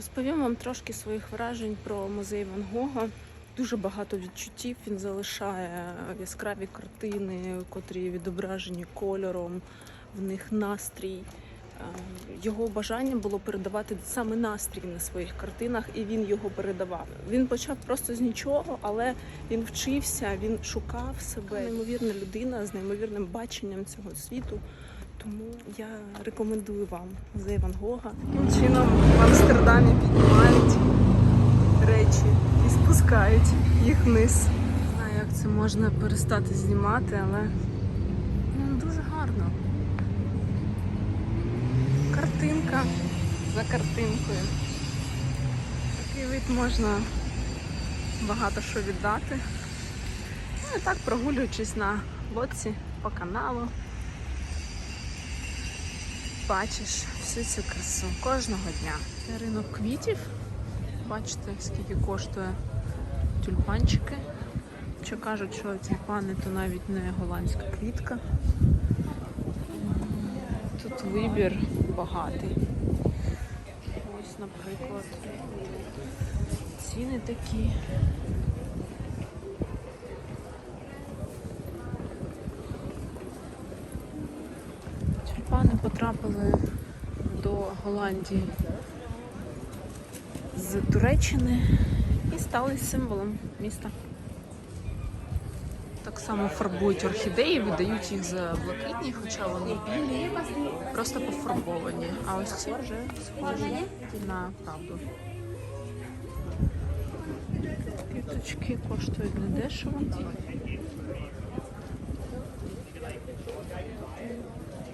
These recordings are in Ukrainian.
Розповім вам трошки своїх вражень про музей Ван Гога. Дуже багато відчуттів він залишає яскраві картини, котрі відображені кольором, в них настрій. Е, Його бажання було передавати саме настрій на своїх картинах, і він його передавав. Він почав просто з нічого, але він вчився, він шукав себе. Неймовірна людина з неймовірним баченням цього світу. Тому я рекомендую вам музей Ван Гога. Таким чином в Амстердамі піднімають речі і спускають їх вниз. Не знаю, як це можна перестати знімати, але ну, дуже гарно. Картинка за картинкою. Такий вид можна багато що віддати. Ну і так прогулюючись на лодці по каналу бачиш всю цю красу кожного дня. Це ринок квітів. Бачите, скільки коштує тюльпанчики. Що кажуть, що тюльпани то навіть не голландська квітка. Тут вибір багатий. Ось, наприклад, ціни такі. Потрапили до Голландії з Туреччини і стали символом міста. Так само фарбують орхідеї, видають їх за блакитні, хоча вони білі, просто пофарбовані. А ось ці вже схожі на правду. Квіточки коштують недешево.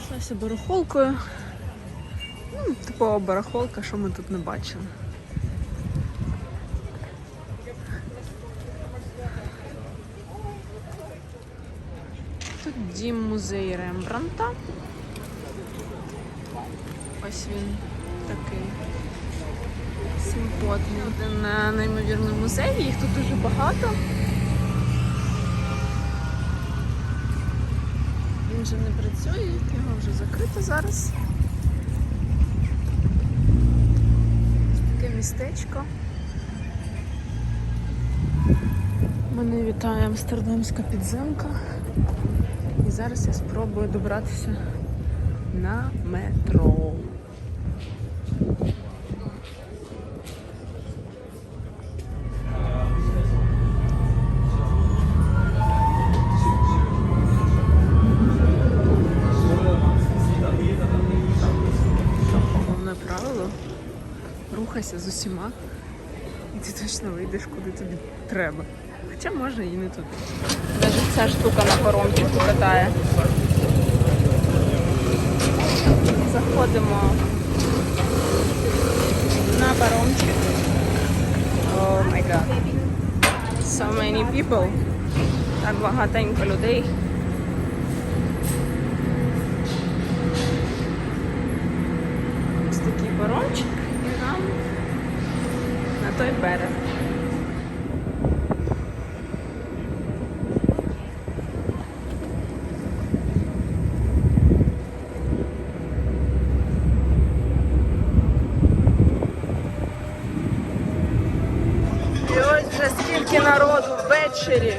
Йшлася барахолкою. Ну, типова барахолка, що ми тут не бачили. Тут дім музей Рембранта. Ось він такий симпотний. Один неймовірний музей, їх тут дуже багато. Він вже не працює, його вже закрито зараз. Таке містечко. Мене вітає Амстердамська підземка. І зараз я спробую добратися на метро. Рухайся з усіма, і ти точно вийдеш куди тобі треба. Хоча можна і не туди. Навіть ця штука на паромчику катає. Заходимо на паромчик. О май гад. So many people. Так багатенько людей. Ось такий паромчик той берег. І скільки народу ввечері,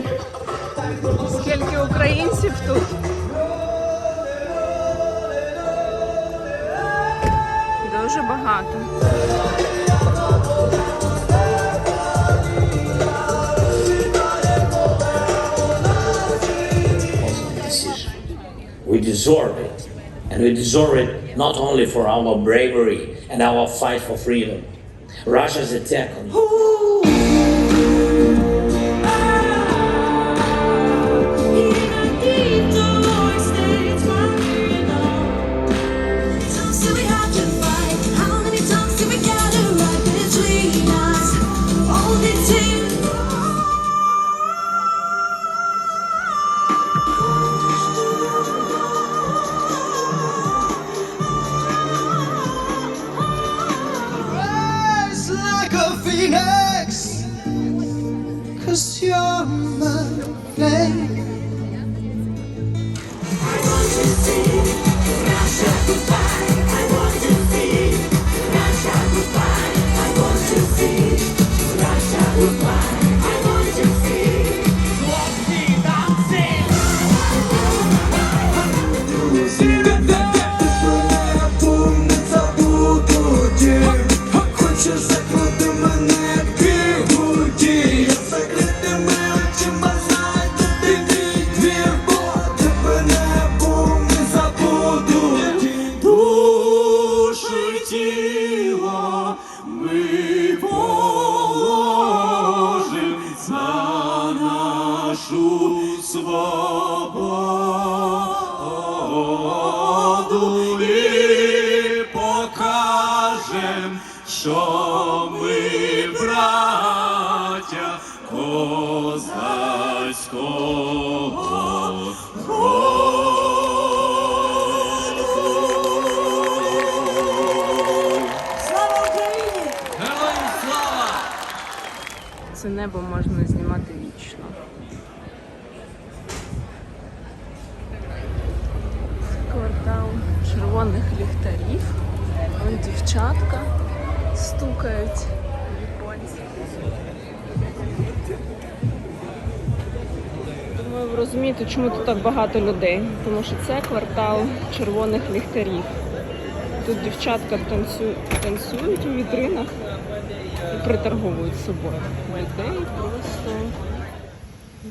скільки українців тут. Дуже багато. We deserve it. And we deserve it not only for our bravery and our fight for freedom. Russia's attack on небо можна знімати вічно. Квартал червоних ліхтарів. Вон дівчатка стукають віконці. Думаю, ви розумієте, чому тут так багато людей. Тому що це квартал червоних ліхтарів. Тут дівчатка танцюють, танцюють у вітринах приторговують з собою. Людей просто.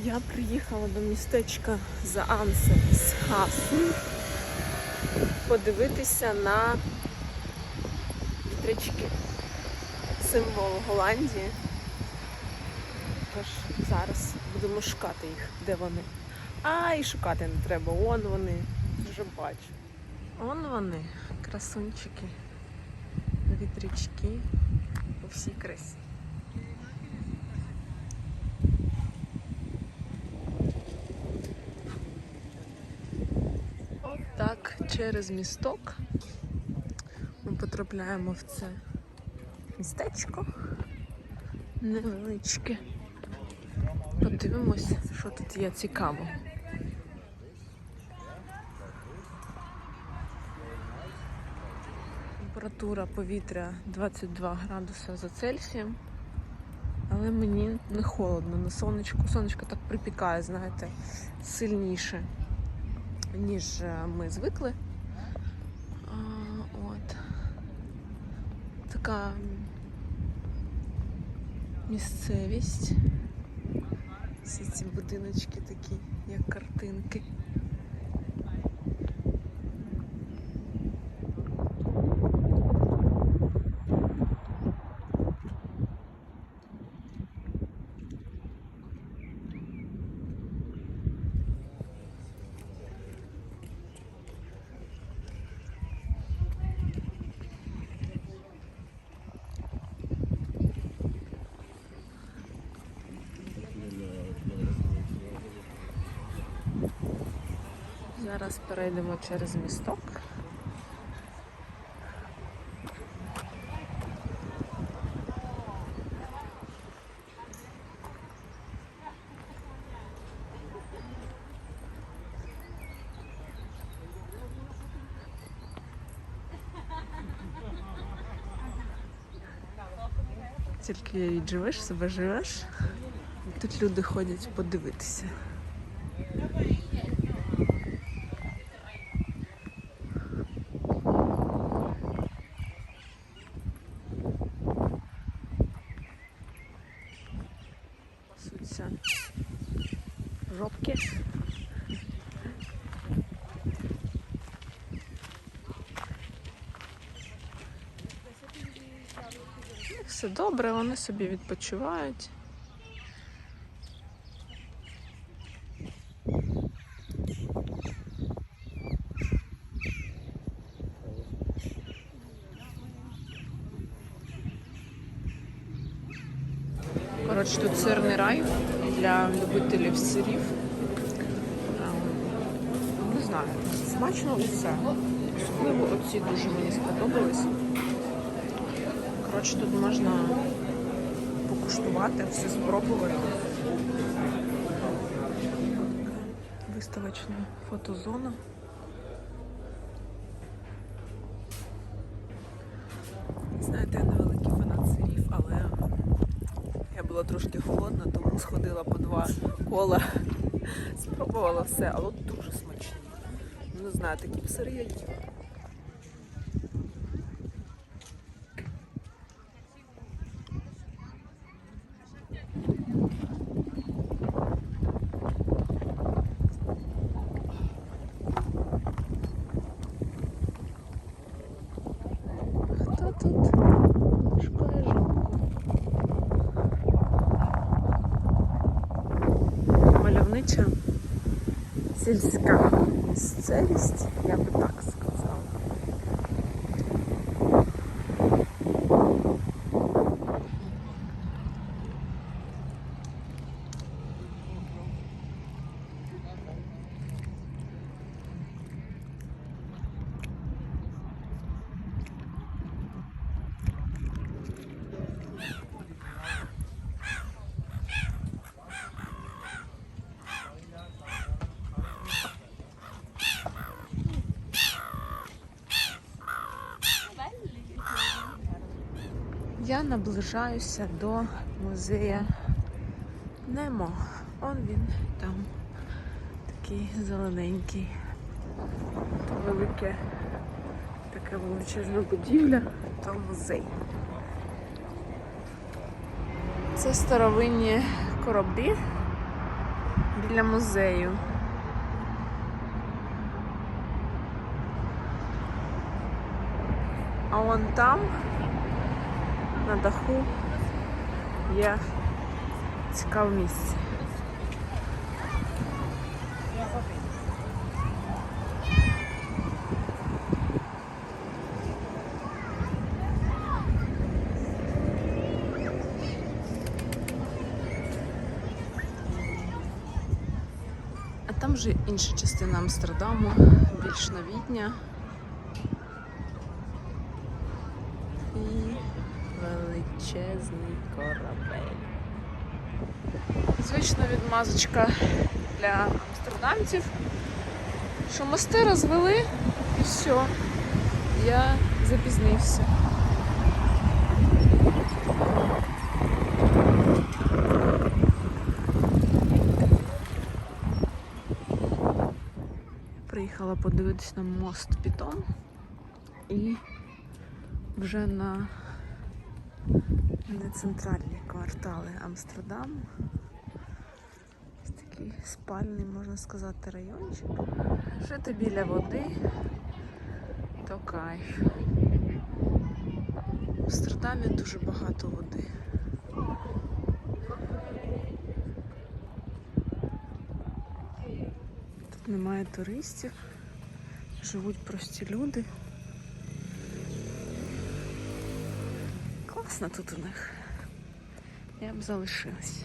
Я приїхала до містечка Заансе з Хасу подивитися на вітрячки. Символ Голландії. Тож зараз будемо шукати їх, де вони. А, і шукати не треба. Он вони. Вже бачу. Он вони, красунчики, вітрячки у всій красі. Так через місток ми потрапляємо в це містечко невеличке. Подивимось, що тут є цікаво. Температура повітря 22 градуси за Цельсієм. Але мені не холодно на сонечку. Сонечко так припікає, знаєте, сильніше, ніж е, ми звикли. А, от. Така місцевість. Всі ці будиночки такі, як картинки. Зараз перейдемо через місток. Тільки відживеш, себе живеш. Тут люди ходять подивитися. Жопки. Все добре, вони собі відпочивають. Тут сирний рай для любителів сирів. Ем, не знаю, смачно усе. Особливо оці дуже мені сподобались. Коротше, тут можна покуштувати, все спробувати. Виставочна фотозона. Кола. Спробувала все, але дуже смачні. Не знаю, такі б сири я їла. Сільська місцевість, я би так сказала. Я наближаюся до музея Немо. Он він там такий зелененький. Велике, така величезна будівля, то музей. Це старовинні кораблі біля музею. А вон там на даху є цікаве місце. А там вже інша частина Амстердаму, більш новітня. Звична відмазочка для амстердамців, що мости розвели і все. Я запізнився. Приїхала подивитися на мост Пітон і вже на не центральні квартали Амстердаму. Такий спальний, можна сказати, райончик. Жити біля води, то кайф. В Амстердамі дуже багато води. Тут немає туристів, живуть прості люди. Класно тут у них. Я б залишилась.